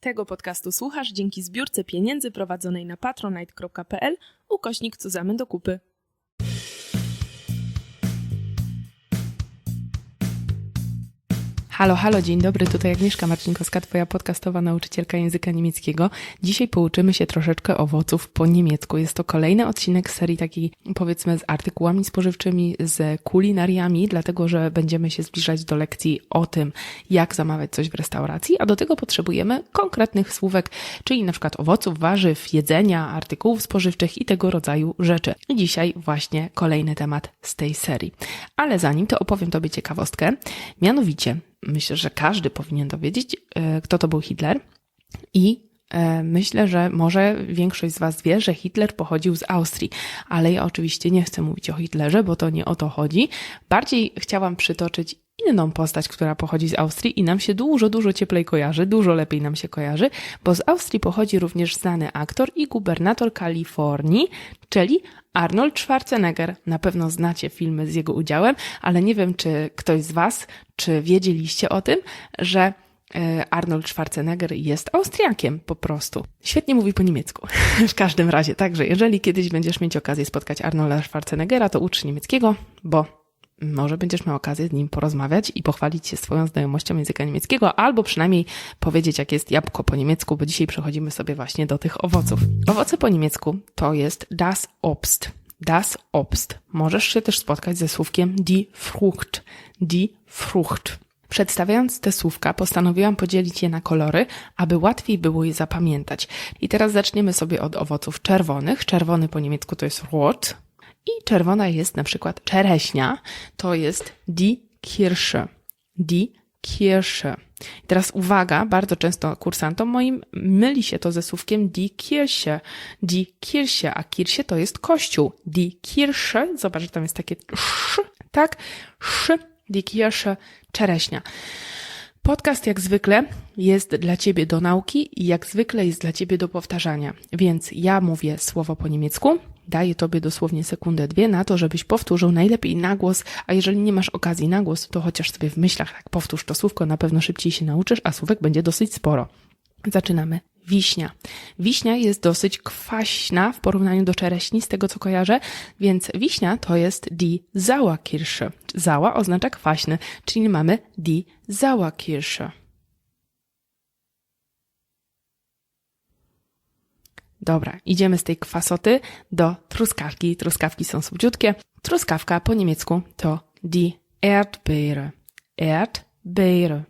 Tego podcastu słuchasz dzięki zbiórce pieniędzy prowadzonej na patronite.pl ukośnik Cuzamy do kupy. Halo, halo, dzień dobry, tutaj Agnieszka Marcinkowska, Twoja podcastowa nauczycielka języka niemieckiego. Dzisiaj pouczymy się troszeczkę owoców po niemiecku. Jest to kolejny odcinek serii takiej, powiedzmy, z artykułami spożywczymi, z kulinariami, dlatego że będziemy się zbliżać do lekcji o tym, jak zamawiać coś w restauracji, a do tego potrzebujemy konkretnych słówek, czyli na przykład owoców, warzyw, jedzenia, artykułów spożywczych i tego rodzaju rzeczy. I dzisiaj właśnie kolejny temat z tej serii. Ale zanim to opowiem Tobie ciekawostkę, mianowicie myślę, że każdy powinien dowiedzieć, e, kto to był Hitler. I e, myślę, że może większość z Was wie, że Hitler pochodził z Austrii, ale ja oczywiście nie chcę mówić o Hitlerze, bo to nie o to chodzi. Bardziej chciałam przytoczyć inną postać, która pochodzi z Austrii i nam się dużo, dużo cieplej kojarzy, dużo lepiej nam się kojarzy, bo z Austrii pochodzi również znany aktor i gubernator Kalifornii, czyli Arnold Schwarzenegger. Na pewno znacie filmy z jego udziałem, ale nie wiem, czy ktoś z Was, czy wiedzieliście o tym, że e, Arnold Schwarzenegger jest Austriakiem po prostu. Świetnie mówi po niemiecku. w każdym razie, także jeżeli kiedyś będziesz mieć okazję spotkać Arnolda Schwarzeneggera, to ucz niemieckiego, bo może będziesz miał okazję z nim porozmawiać i pochwalić się swoją znajomością języka niemieckiego, albo przynajmniej powiedzieć, jak jest jabłko po niemiecku, bo dzisiaj przechodzimy sobie właśnie do tych owoców. Owoce po niemiecku to jest das Obst. Das Obst. Możesz się też spotkać ze słówkiem die Frucht. Die Frucht. Przedstawiając te słówka, postanowiłam podzielić je na kolory, aby łatwiej było je zapamiętać. I teraz zaczniemy sobie od owoców czerwonych. Czerwony po niemiecku to jest rot, i czerwona jest na przykład czereśnia, to jest die Kirsche. Die Kirsche. I teraz uwaga, bardzo często kursantom moim myli się to ze słówkiem die Kirche. Die Kirche, a Kirche to jest kościół. Die Kirsche, zobacz, że tam jest takie sz, tak? Sz, die Kirsche, czereśnia. Podcast jak zwykle jest dla Ciebie do nauki i jak zwykle jest dla Ciebie do powtarzania. Więc ja mówię słowo po niemiecku, daję Tobie dosłownie sekundę, dwie na to, żebyś powtórzył najlepiej na głos, a jeżeli nie masz okazji na głos, to chociaż sobie w myślach tak powtórz to słówko, na pewno szybciej się nauczysz, a słówek będzie dosyć sporo. Zaczynamy. Wiśnia. Wiśnia jest dosyć kwaśna w porównaniu do czereśni, z tego co kojarzę, więc wiśnia to jest die Sauerkirsche. Zała oznacza kwaśny, czyli mamy die Sauerkirsche. Dobra, idziemy z tej kwasoty do truskawki. Truskawki są słodziutkie. Truskawka po niemiecku to die Erdbeere. Erdbeere.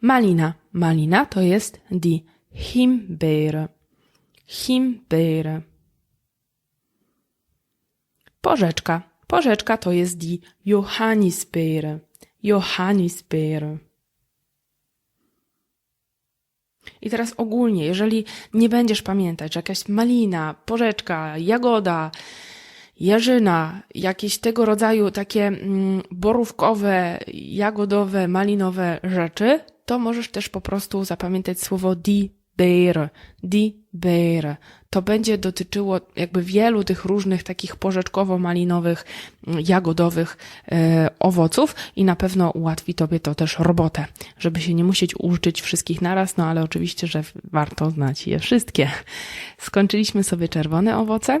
Malina. Malina to jest die Himbeere. Himbeere. Porzeczka. Porzeczka to jest die Johannisbeere. Johannisbeere. I teraz ogólnie, jeżeli nie będziesz pamiętać, że jakaś malina, porzeczka, jagoda, jarzyna, jakieś tego rodzaju takie mm, borówkowe, jagodowe, malinowe rzeczy, to możesz też po prostu zapamiętać słowo die Beere, die Beere. To będzie dotyczyło jakby wielu tych różnych takich porzeczkowo-malinowych, mm, jagodowych e, owoców i na pewno ułatwi Tobie to też robotę, żeby się nie musieć użyć wszystkich naraz, no ale oczywiście, że warto znać je wszystkie. Skończyliśmy sobie czerwone owoce.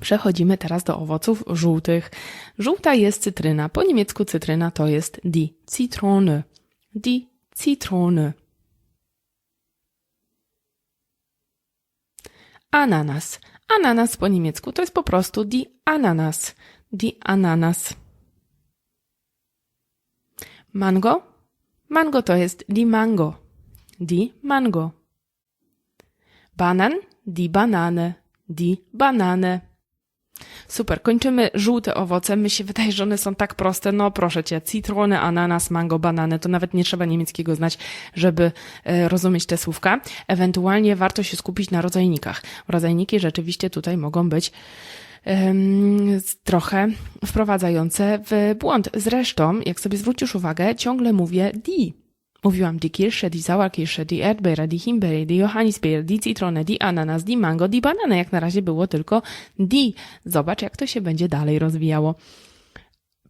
Przechodzimy teraz do owoców żółtych. Żółta jest cytryna. Po niemiecku cytryna to jest die Zitrone. Die Zitrone. Ananas. Ananas po niemiecku to jest po prostu die Ananas. Die Ananas. Mango. Mango to jest die Mango. Die Mango. Banan. Die Banane. Die Banane. Super, kończymy żółte owoce. My się wydaje, że one są tak proste. No proszę cię, citrony, ananas, mango, banany. To nawet nie trzeba niemieckiego znać, żeby e, rozumieć te słówka. Ewentualnie warto się skupić na rodzajnikach. Rodzajniki rzeczywiście tutaj mogą być trochę wprowadzające w błąd. Zresztą, jak sobie zwrócisz uwagę, ciągle mówię di Mówiłam die Kirsche, die Sauerkirsche, die Erdbeere, die Himbeere, die Johannisbeere, die Zitrone, die Ananas, die Mango, die Banane. Jak na razie było tylko die. Zobacz, jak to się będzie dalej rozwijało.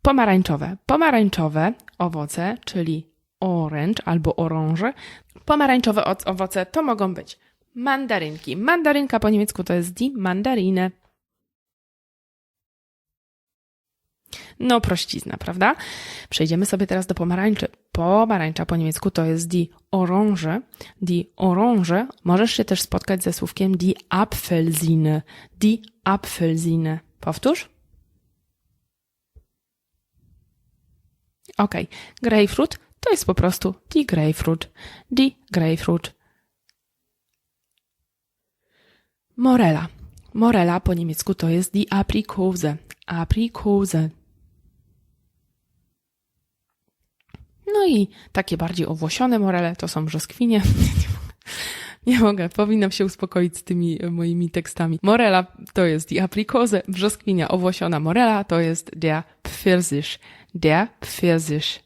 Pomarańczowe. Pomarańczowe owoce, czyli orange albo orange. Pomarańczowe oc- owoce to mogą być mandarynki. Mandarynka po niemiecku to jest die Mandarine. No, prościzna, prawda? Przejdziemy sobie teraz do pomarańczy. Pomarańcza po niemiecku to jest die Orange. Die Orange możesz się też spotkać ze słówkiem die Apfelsine. Die Apfelsine. Powtórz. Ok. Grapefruit to jest po prostu die Grapefruit. Die Grapefruit. Morela. Morela po niemiecku to jest die Aprikose. Aprikose. No i takie bardziej owłosione morele to są brzoskwinie. Nie mogę, powinnam się uspokoić z tymi e, moimi tekstami. Morela to jest die Aprikose, brzoskwinia owłosiona morela to jest der Pfirsich. Der Pfirsich.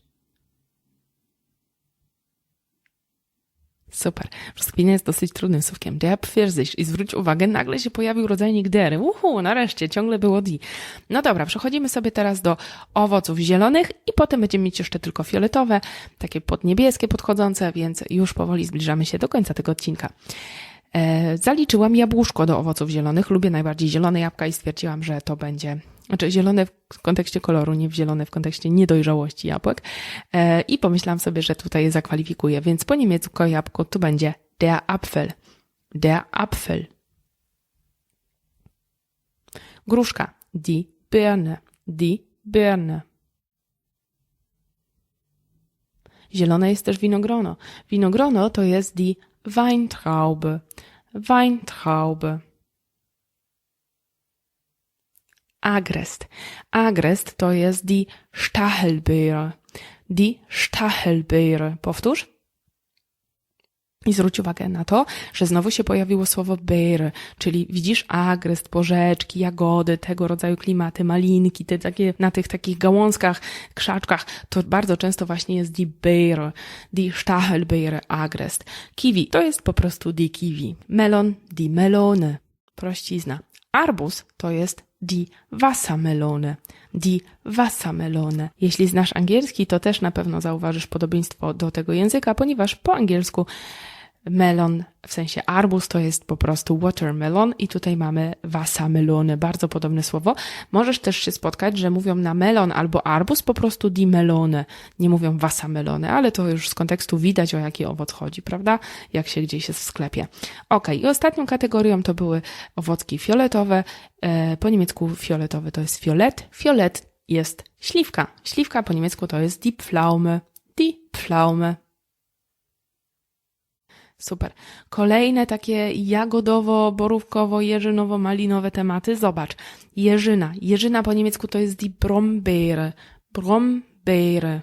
Super. Brzoskwinia jest dosyć trudnym słówkiem. Der Pfirsich. I zwróć uwagę, nagle się pojawił rodzajnik der. Uhu, nareszcie, ciągle było di. No dobra, przechodzimy sobie teraz do owoców zielonych i potem będziemy mieć jeszcze tylko fioletowe, takie podniebieskie podchodzące, więc już powoli zbliżamy się do końca tego odcinka. E, zaliczyłam jabłuszko do owoców zielonych. Lubię najbardziej zielone jabłka i stwierdziłam, że to będzie, znaczy zielone w kontekście koloru, nie w zielone w kontekście niedojrzałości jabłek. E, I pomyślałam sobie, że tutaj je zakwalifikuję, więc po niemiecku jabłko tu będzie der Apfel. Der Apfel. Gruszka. Die Birne. Die Birne. Zielone jest też winogrono. Winogrono to jest die Weintraube. Weintraube. Agrest. Agrest to jest die Stachelbeere. Die Stachelbeere. Powtórz. I zwróć uwagę na to, że znowu się pojawiło słowo beere, czyli widzisz agrest, porzeczki, jagody, tego rodzaju klimaty, malinki, te takie, na tych takich gałązkach, krzaczkach, to bardzo często właśnie jest die beere, die Stachelbeere, agrest. Kiwi to jest po prostu die kiwi. Melon, die melone. Prościzna. Arbus to jest die Wassermelone. Die Wassermelone. Jeśli znasz angielski, to też na pewno zauważysz podobieństwo do tego języka, ponieważ po angielsku melon, w sensie arbus to jest po prostu watermelon i tutaj mamy Wassermelone, bardzo podobne słowo. Możesz też się spotkać, że mówią na melon albo arbus po prostu die melone, nie mówią Wassermelone, ale to już z kontekstu widać o jaki owoc chodzi, prawda? Jak się gdzieś jest w sklepie. Ok, i ostatnią kategorią to były owocki fioletowe. E, po niemiecku fioletowy to jest fiolet. Fiolet jest śliwka. Śliwka po niemiecku to jest die Pflaume. Die Pflaume. Super. Kolejne takie jagodowo, borówkowo, jeżynowo-malinowe tematy. Zobacz. Jeżyna. Jeżyna po niemiecku to jest die Brombeere. Brombeere.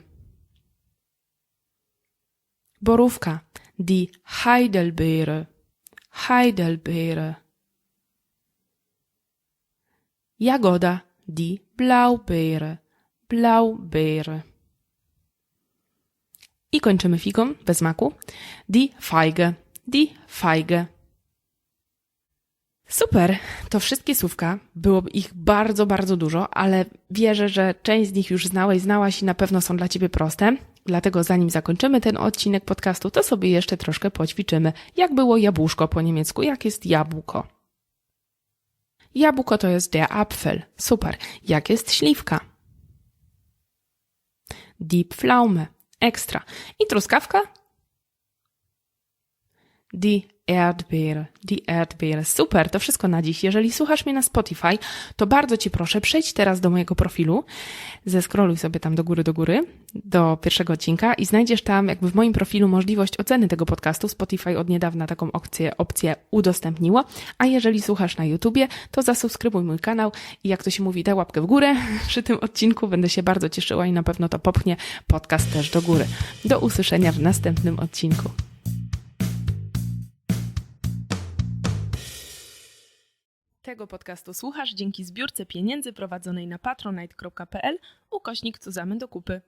Borówka. Die Heidelbeere. Heidelbeere. Jagoda. Die Blaubeere. Blaubeere. I kończymy figą bez maku. Die Feige. Die Feige. Super, to wszystkie słówka. Było ich bardzo, bardzo dużo, ale wierzę, że część z nich już znałeś, znałaś i na pewno są dla Ciebie proste. Dlatego zanim zakończymy ten odcinek podcastu, to sobie jeszcze troszkę poćwiczymy, jak było jabłuszko po niemiecku, jak jest jabłko. Jabłko to jest der Apfel. Super. Jak jest śliwka? Die Pflaume. Ekstra. I truskawka? Die Erdbeere. Die Erdbeere. Super, to wszystko na dziś. Jeżeli słuchasz mnie na Spotify, to bardzo Cię proszę, przejdź teraz do mojego profilu, zeskroluj sobie tam do góry, do góry, do pierwszego odcinka i znajdziesz tam jakby w moim profilu możliwość oceny tego podcastu. Spotify od niedawna taką opcję, opcję udostępniło. A jeżeli słuchasz na YouTubie, to zasubskrybuj mój kanał i jak to się mówi, daj łapkę w górę przy tym odcinku. Będę się bardzo cieszyła i na pewno to popchnie podcast też do góry. Do usłyszenia w następnym odcinku. Tego podcastu słuchasz dzięki zbiórce pieniędzy prowadzonej na patronite.pl ukośnik Cuzamy do kupy.